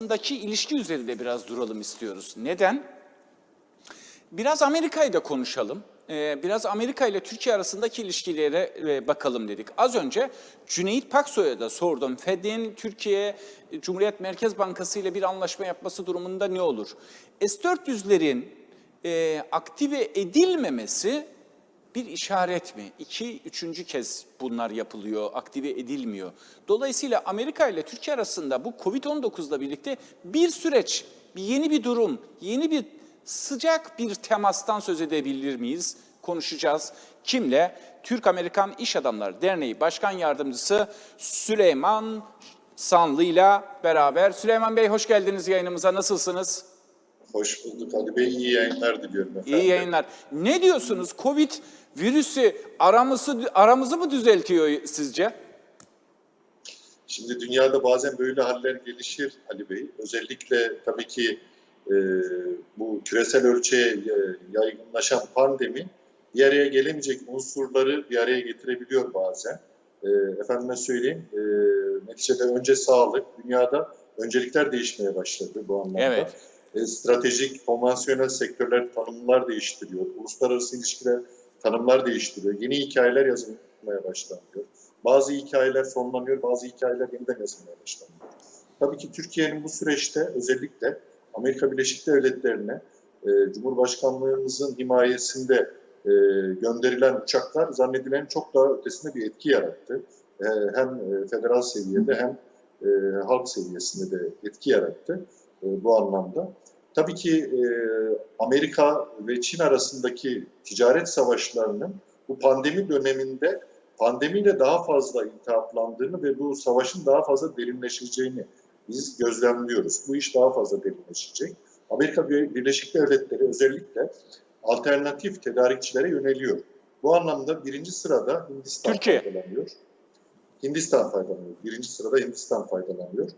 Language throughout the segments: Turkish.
arasındaki ilişki üzerinde biraz duralım istiyoruz. Neden? Biraz Amerika'yı da konuşalım. Ee, Biraz Amerika ile Türkiye arasındaki ilişkilere e, bakalım dedik. Az önce Cüneyt Paksoy'a da sordum. Fed'in Türkiye Cumhuriyet Merkez Bankası ile bir anlaşma yapması durumunda ne olur? S-400'lerin e, aktive edilmemesi bir işaret mi? İki, üçüncü kez bunlar yapılıyor, aktive edilmiyor. Dolayısıyla Amerika ile Türkiye arasında bu Covid-19'la birlikte bir süreç, bir yeni bir durum, yeni bir sıcak bir temastan söz edebilir miyiz? Konuşacağız. Kimle? Türk-Amerikan İş Adamları Derneği Başkan Yardımcısı Süleyman Sanlı ile beraber. Süleyman Bey hoş geldiniz yayınımıza. Nasılsınız? Hoş bulduk Ali Bey. İyi yayınlar diliyorum efendim. İyi yayınlar. Ne diyorsunuz? Covid virüsü aramızı aramızı mı düzeltiyor sizce? Şimdi dünyada bazen böyle haller gelişir Ali Bey. Özellikle tabii ki e, bu küresel ölçeğe e, yaygınlaşan pandemi bir araya gelemeyecek unsurları bir araya getirebiliyor bazen. E, efendime söyleyeyim, e, neticede önce sağlık, dünyada öncelikler değişmeye başladı bu anlamda. Evet. E, stratejik, konvansiyonel sektörler tanımlar değiştiriyor. Uluslararası ilişkiler tanımlar değiştiriyor. Yeni hikayeler yazılmaya başlanıyor. Bazı hikayeler sonlanıyor, bazı hikayeler yeniden yazılmaya başlanıyor. Tabii ki Türkiye'nin bu süreçte özellikle Amerika Birleşik Devletleri'ne e, Cumhurbaşkanlığımızın himayesinde e, gönderilen uçaklar zannedilenin çok daha ötesinde bir etki yarattı. E, hem e, federal seviyede hem e, halk seviyesinde de etki yarattı e, bu anlamda. Tabii ki e, Amerika ve Çin arasındaki ticaret savaşlarının bu pandemi döneminde pandemiyle daha fazla iltihaplandığını ve bu savaşın daha fazla derinleşeceğini biz gözlemliyoruz. Bu iş daha fazla derinleşecek. Amerika Birleşik Devletleri özellikle alternatif tedarikçilere yöneliyor. Bu anlamda birinci sırada Hindistan Türkiye. faydalanıyor. Hindistan faydalanıyor. Birinci sırada Hindistan faydalanıyor.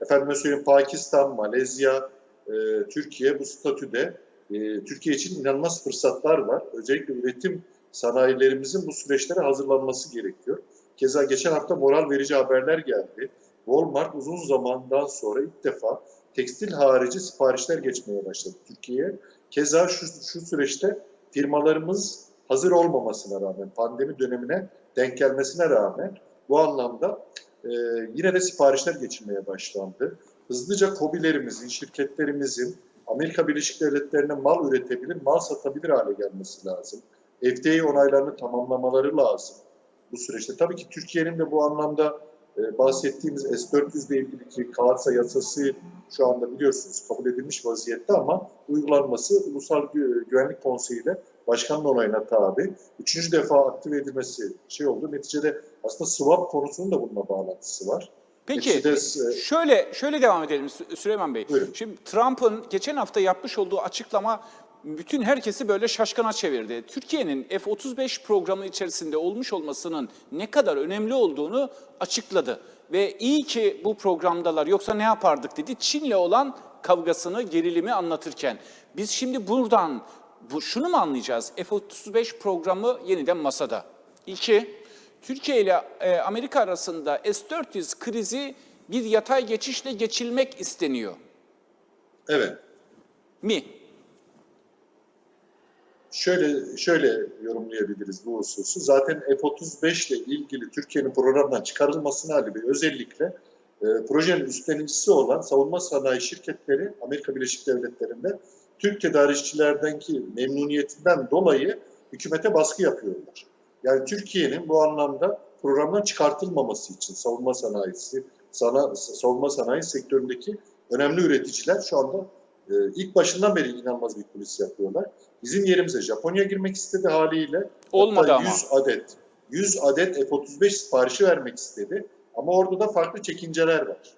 Efendime söyleyeyim Pakistan, Malezya, e, Türkiye bu statüde e, Türkiye için inanılmaz fırsatlar var. Özellikle üretim sanayilerimizin bu süreçlere hazırlanması gerekiyor. Keza geçen hafta moral verici haberler geldi. Walmart uzun zamandan sonra ilk defa tekstil harici siparişler geçmeye başladı Türkiye'ye. Keza şu, şu süreçte firmalarımız hazır olmamasına rağmen, pandemi dönemine denk gelmesine rağmen bu anlamda e, yine de siparişler geçilmeye başlandı. Hızlıca KOBİ'lerimizin, şirketlerimizin Amerika Birleşik Devletleri'ne mal üretebilir, mal satabilir hale gelmesi lazım. FDA onaylarını tamamlamaları lazım bu süreçte. Tabii ki Türkiye'nin de bu anlamda e, bahsettiğimiz S-400 ile ilgili ki KARSA yasası şu anda biliyorsunuz kabul edilmiş vaziyette ama uygulanması Ulusal Gü- Güvenlik Konseyi ile başkanın onayına tabi. Üçüncü defa aktive edilmesi şey oldu. Neticede aslında swap konusunun da bununla bağlantısı var. Peki e, şöyle şöyle devam edelim Sü- Süleyman Bey. Buyurun. Şimdi Trump'ın geçen hafta yapmış olduğu açıklama bütün herkesi böyle şaşkına çevirdi. Türkiye'nin F-35 programı içerisinde olmuş olmasının ne kadar önemli olduğunu açıkladı. Ve iyi ki bu programdalar yoksa ne yapardık dedi. Çin'le olan kavgasını, gerilimi anlatırken. Biz şimdi buradan bu, şunu mu anlayacağız? F-35 programı yeniden masada. İki, Türkiye ile e, Amerika arasında S-400 krizi bir yatay geçişle geçilmek isteniyor evet. mi? Şöyle şöyle yorumlayabiliriz bu hususu. Zaten F-35 ile ilgili Türkiye'nin programdan çıkarılmasını Ali Bey özellikle e, projenin üstlenicisi olan savunma sanayi şirketleri Amerika Birleşik Devletleri'nde Türk tedarikçilerdeki memnuniyetinden dolayı hükümete baskı yapıyorlar. Yani Türkiye'nin bu anlamda programdan çıkartılmaması için savunma sanayisi, sana, savunma sanayi sektöründeki önemli üreticiler şu anda e, ilk başından beri inanılmaz bir kulis yapıyorlar. Bizim yerimize Japonya girmek istedi haliyle. Olmadı Hatta ama. 100 adet 100 adet F-35 siparişi vermek istedi. Ama orada da farklı çekinceler var.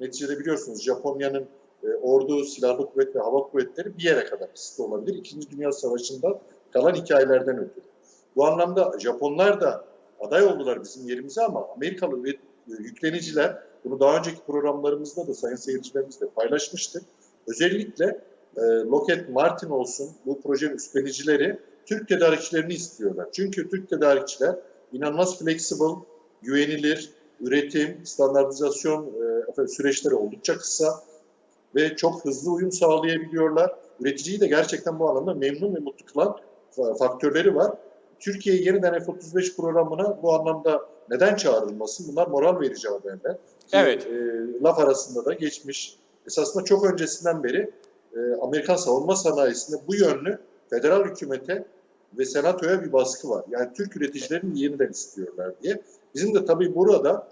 Neticede biliyorsunuz Japonya'nın e, ordu, silahlı kuvvet ve hava kuvvetleri bir yere kadar kısıtlı olabilir. İkinci Dünya Savaşı'ndan kalan hikayelerden ötürü. Bu anlamda Japonlar da aday oldular bizim yerimize ama Amerikalı üret- yükleniciler bunu daha önceki programlarımızda da sayın seyircilerimizle paylaşmıştık. Özellikle e, Lockheed Martin olsun bu projenin üstlenicileri Türk tedarikçilerini istiyorlar. Çünkü Türk tedarikçiler inanılmaz flexible, güvenilir, üretim, standartizasyon e, süreçleri oldukça kısa. ve çok hızlı uyum sağlayabiliyorlar. Üreticiyi de gerçekten bu anlamda memnun ve mutlu kılan fa- faktörleri var. Türkiye yeniden F-35 programına bu anlamda neden çağrılmasın? Bunlar moral verici haberler. Ki, Evet. e, laf arasında da geçmiş. Esasında çok öncesinden beri e, Amerikan savunma sanayisinde bu yönlü federal hükümete ve senatoya bir baskı var. Yani Türk üreticilerini yeniden istiyorlar diye. Bizim de tabii burada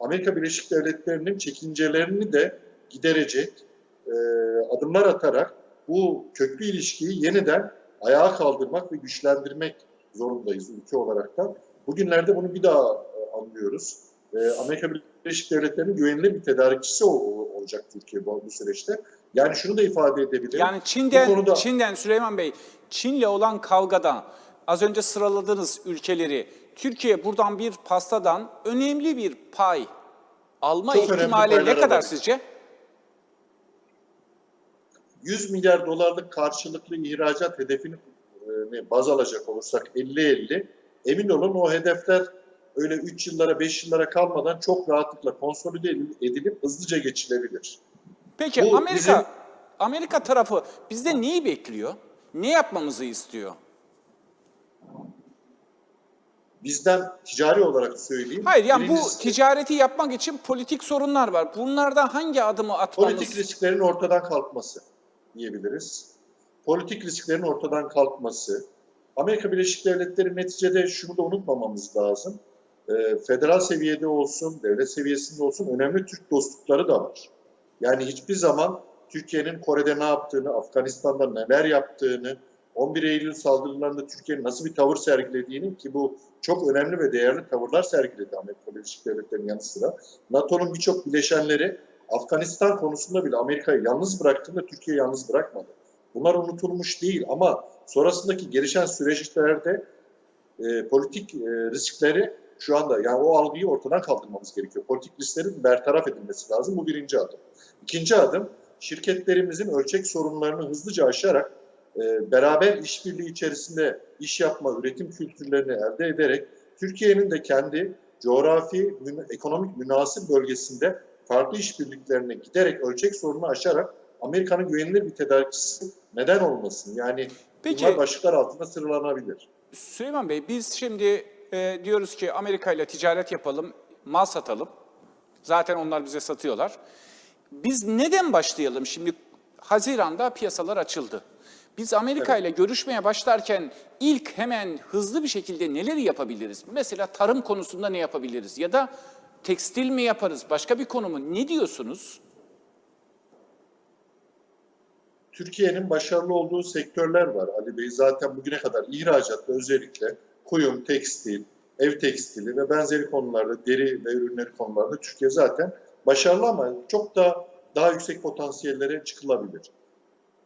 Amerika Birleşik Devletleri'nin çekincelerini de giderecek e, adımlar atarak bu köklü ilişkiyi yeniden ayağa kaldırmak ve güçlendirmek zorundayız ülke olarak da. Bugünlerde bunu bir daha e, anlıyoruz. E, Amerika Birleşik Devletleri'nin güvenilir bir tedarikçisi ol- olacak Türkiye bu, bu süreçte. Yani şunu da ifade edebilirim. Yani Çin'den, Bu konuda- Çin'den Süleyman Bey, Çin'le olan kavgada az önce sıraladığınız ülkeleri Türkiye buradan bir pastadan önemli bir pay alma Çok ihtimali ne kadar alır. sizce? 100 milyar dolarlık karşılıklı ihracat hedefini baz alacak olursak 50-50 emin olun o hedefler öyle 3 yıllara 5 yıllara kalmadan çok rahatlıkla konsolide edilip hızlıca geçilebilir. Peki Bu Amerika bizim- Amerika tarafı bizde neyi bekliyor? Ne yapmamızı istiyor? Bizden ticari olarak söyleyeyim. Hayır yani bu ticareti yapmak için politik sorunlar var. Bunlardan hangi adımı atmamız? politik risklerin ortadan kalkması diyebiliriz. Politik risklerin ortadan kalkması. Amerika Birleşik Devletleri neticede şunu da unutmamamız lazım. Ee, federal seviyede olsun, devlet seviyesinde olsun önemli Türk dostlukları da var. Yani hiçbir zaman Türkiye'nin Kore'de ne yaptığını, Afganistan'da neler yaptığını, 11 Eylül saldırılarında Türkiye'nin nasıl bir tavır sergilediğini ki bu çok önemli ve değerli tavırlar sergiledi Amerika Birleşik Devletleri'nin yanı sıra. NATO'nun birçok bileşenleri Afganistan konusunda bile Amerika'yı yalnız bıraktığında Türkiye'yi yalnız bırakmadı. Bunlar unutulmuş değil ama sonrasındaki gelişen süreçlerde e, politik e, riskleri şu anda yani o algıyı ortadan kaldırmamız gerekiyor. Politik risklerin bertaraf edilmesi lazım. Bu birinci adım. İkinci adım şirketlerimizin ölçek sorunlarını hızlıca aşarak e, beraber işbirliği içerisinde iş yapma, üretim kültürlerini elde ederek Türkiye'nin de kendi coğrafi, ekonomik münasır bölgesinde farklı işbirliklerine giderek ölçek sorununu aşarak Amerika'nın güvenilir bir tedarikçisi neden olmasın? Yani Peki- bunlar başlıklar altında sıralanabilir. Süleyman Bey biz şimdi e, diyoruz ki Amerika ile ticaret yapalım, mal satalım. Zaten onlar bize satıyorlar. Biz neden başlayalım? Şimdi Haziran'da piyasalar açıldı. Biz Amerika ile görüşmeye başlarken ilk hemen hızlı bir şekilde neleri yapabiliriz? Mesela tarım konusunda ne yapabiliriz? Ya da tekstil mi yaparız? Başka bir konu mu? Ne diyorsunuz? Türkiye'nin başarılı olduğu sektörler var Ali Bey. Zaten bugüne kadar ihracatta özellikle kuyum, tekstil, ev tekstili ve benzeri konularda, deri ve ürünleri konularda Türkiye zaten başarılı ama çok da daha yüksek potansiyellere çıkılabilir.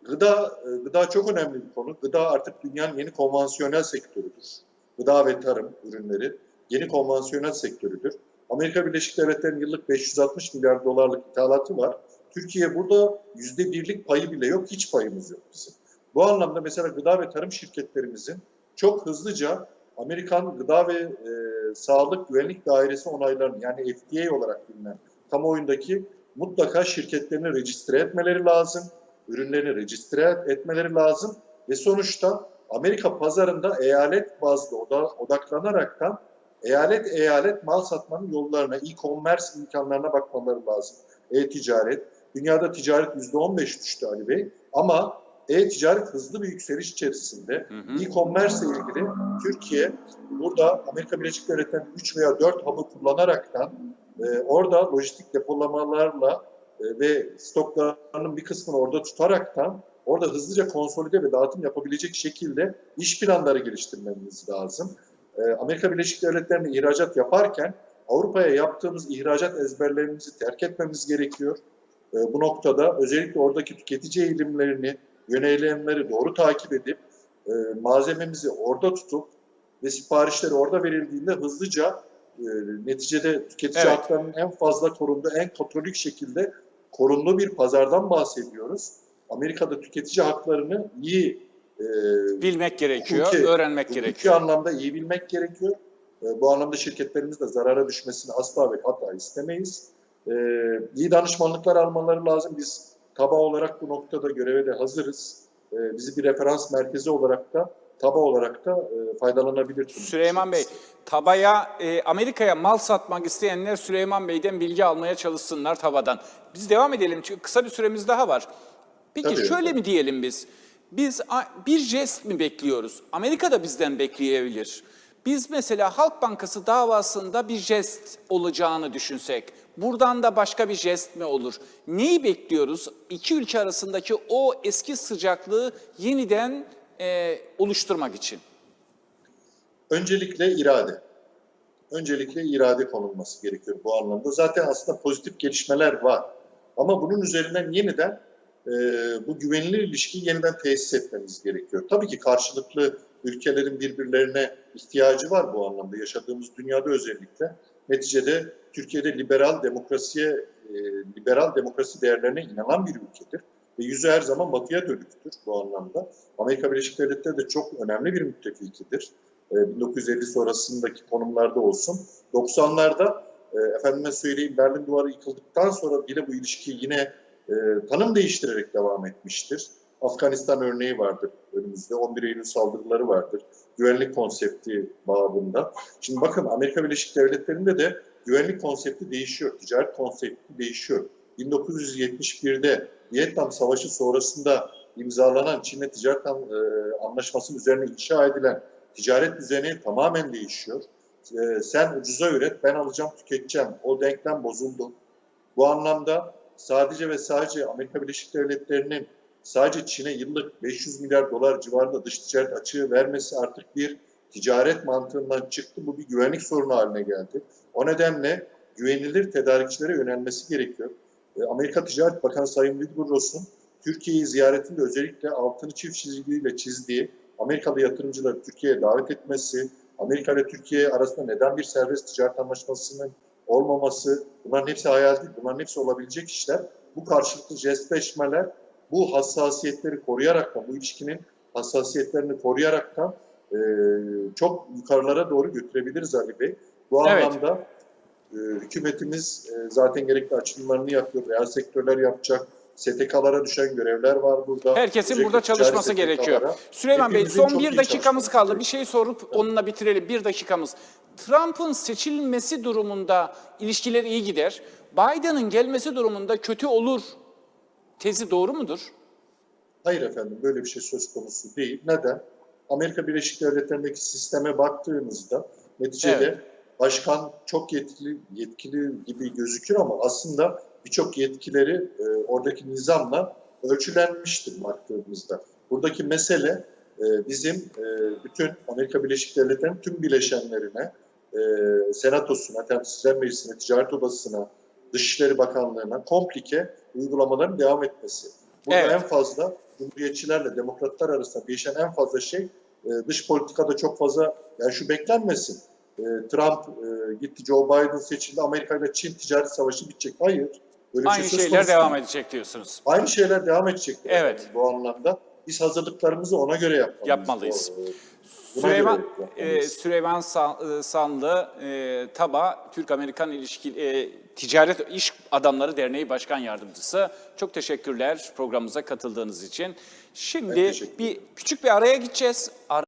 Gıda, e, gıda çok önemli bir konu. Gıda artık dünyanın yeni konvansiyonel sektörüdür. Gıda ve tarım ürünleri yeni konvansiyonel sektörüdür. Amerika Birleşik Devletleri'nin yıllık 560 milyar dolarlık ithalatı var. Türkiye burada yüzde birlik payı bile yok, hiç payımız yok bizim. Bu anlamda mesela gıda ve tarım şirketlerimizin çok hızlıca Amerikan Gıda ve e, Sağlık Güvenlik Dairesi onaylarını yani FDA olarak bilinen kamuoyundaki mutlaka şirketlerini registre etmeleri lazım, ürünlerini registre etmeleri lazım ve sonuçta Amerika pazarında eyalet bazlı oda, odaklanaraktan eyalet eyalet mal satmanın yollarına, e-commerce imkanlarına bakmaları lazım. E-ticaret, dünyada ticaret %15 düştü Ali Bey ama e-ticaret hızlı bir yükseliş içerisinde. E-commerce ile ilgili Türkiye burada Amerika Birleşik Devletleri'nin 3 veya 4 hub'ı kullanaraktan e, orada lojistik depolamalarla e, ve stoklarının bir kısmını orada tutaraktan orada hızlıca konsolide ve dağıtım yapabilecek şekilde iş planları geliştirmemiz lazım. E, Amerika Birleşik Devletleri'ne ihracat yaparken Avrupa'ya yaptığımız ihracat ezberlerimizi terk etmemiz gerekiyor. E, bu noktada özellikle oradaki tüketici eğilimlerini, yönelimleri doğru takip edip e, malzememizi orada tutup ve siparişleri orada verildiğinde hızlıca e, neticede tüketici Evet. haklarının en fazla korunduğu, en katolik şekilde korunduğu bir pazardan bahsediyoruz. Amerika'da tüketici haklarını iyi e, Bilmek gerekiyor, Hukuki- öğrenmek hukuki gerekiyor. anlamda iyi bilmek gerekiyor. E, bu anlamda şirketlerimiz de zarara düşmesini asla ve hatta istemeyiz. E, iyi danışmanlıklar almaları lazım. Biz TABA olarak bu noktada göreve de hazırız. E, bizi bir referans merkezi olarak da TABA olarak da e, faydalanabilir. Süleyman Bey, Taba'ya, e, Amerika'ya mal satmak isteyenler Süleyman Bey'den bilgi almaya çalışsınlar Taba'dan. Biz devam edelim çünkü kısa bir süremiz daha var. Peki Tabii. şöyle mi diyelim biz? Biz bir jest mi bekliyoruz? Amerika da bizden bekleyebilir. Biz mesela Halk Bankası davasında bir jest olacağını düşünsek, buradan da başka bir jest mi olur? Neyi bekliyoruz? İki ülke arasındaki o eski sıcaklığı yeniden e, oluşturmak için. Öncelikle irade. Öncelikle irade konulması gerekiyor bu anlamda. Zaten aslında pozitif gelişmeler var. Ama bunun üzerinden yeniden e, bu güvenilir ilişkiyi yeniden tesis etmemiz gerekiyor. Tabii ki karşılıklı ülkelerin birbirlerine ihtiyacı var bu anlamda. Yaşadığımız dünyada özellikle. Neticede Türkiye'de liberal demokrasiye, e, liberal demokrasi değerlerine inanan bir ülkedir. Ve yüzü her zaman batıya dönüktür bu anlamda. Amerika Birleşik Devletleri de çok önemli bir müttefikidir. E, 1950 sonrasındaki konumlarda olsun. 90'larda e, efendime söyleyeyim Berlin Duvarı yıkıldıktan sonra bile bu ilişki yine e, tanım değiştirerek devam etmiştir. Afganistan örneği vardır önümüzde. 11 Eylül saldırıları vardır. Güvenlik konsepti babında. Şimdi bakın Amerika Birleşik Devletleri'nde de güvenlik konsepti değişiyor. Ticaret konsepti değişiyor. 1971'de Vietnam Savaşı sonrasında imzalanan Çin'le ticaret e, anlaşmasının üzerine inşa edilen ticaret düzeni tamamen değişiyor. E, sen ucuza üret, ben alacağım, tüketeceğim. O denklem bozuldu. Bu anlamda sadece ve sadece Amerika Birleşik Devletleri'nin sadece Çin'e yıllık 500 milyar dolar civarında dış ticaret açığı vermesi artık bir ticaret mantığından çıktı. Bu bir güvenlik sorunu haline geldi. O nedenle güvenilir tedarikçilere yönelmesi gerekiyor. E, Amerika Ticaret Bakanı Sayın Wilbur Türkiye'yi ziyaretinde özellikle altını çift çizgiyle çizdiği Amerikalı yatırımcıları Türkiye'ye davet etmesi, Amerika ile Türkiye arasında neden bir serbest ticaret anlaşmasının olmaması, bunların hepsi hayal değil, bunların hepsi olabilecek işler. Bu karşılıklı jestleşmeler, bu hassasiyetleri koruyaraktan, bu ilişkinin hassasiyetlerini koruyaraktan e, çok yukarılara doğru götürebiliriz Ali Bey. Bu Evet. anlamda e, hükümetimiz e, zaten gerekli açılımlarını yapıyor, reel sektörler yapacak, STK'lara düşen görevler var burada. Herkesin Özellikle burada çalışması gerekiyor. Süleyman Bey son bir dakikamız kaldı. gerekiyor. Bir şey sorup onunla bitirelim. Bir dakikamız. Trump'ın seçilmesi durumunda ilişkiler iyi gider. Biden'ın gelmesi durumunda kötü olur. Tezi doğru mudur? Hayır efendim böyle bir şey söz konusu değil. Neden? Amerika Birleşik Devletleri'ndeki sisteme baktığınızda neticede Evet. başkan çok yetkili yetkili gibi gözükür ama aslında birçok yetkileri e, oradaki nizamla ölçülenmiştir baktığımızda. Buradaki mesele e, bizim e, bütün Amerika Birleşik Devletleri'nin tüm bileşenlerine, e, senatosuna, temsilciler meclisine, ticaret odasına, Dışişleri Bakanlığı'na komplike uygulamaların devam etmesi. Burada Evet. en fazla Cumhuriyetçilerle Demokratlar arasında değişen en fazla şey e, dış politikada çok fazla yani şu beklenmesin. E, Trump e, gitti Joe Biden seçildi Amerika ile Çin ticaret savaşı bitecek. Hayır. Böyle Aynı şey söz şeyler devam edecek diyorsunuz. Aynı şeyler devam edecek. Evet. bu anlamda. Biz hazırlıklarımızı ona göre yapmalıyız. Yapmalıyız. Buna Süleyman, e. Süleyman San- e, Sanlı, e, TABA, Türk-Amerikan İlişki e, Ticaret İş Adamları Derneği Başkan Yardımcısı. Çok teşekkürler programımıza katıldığınız için. Şimdi bir küçük bir araya gideceğiz. Ara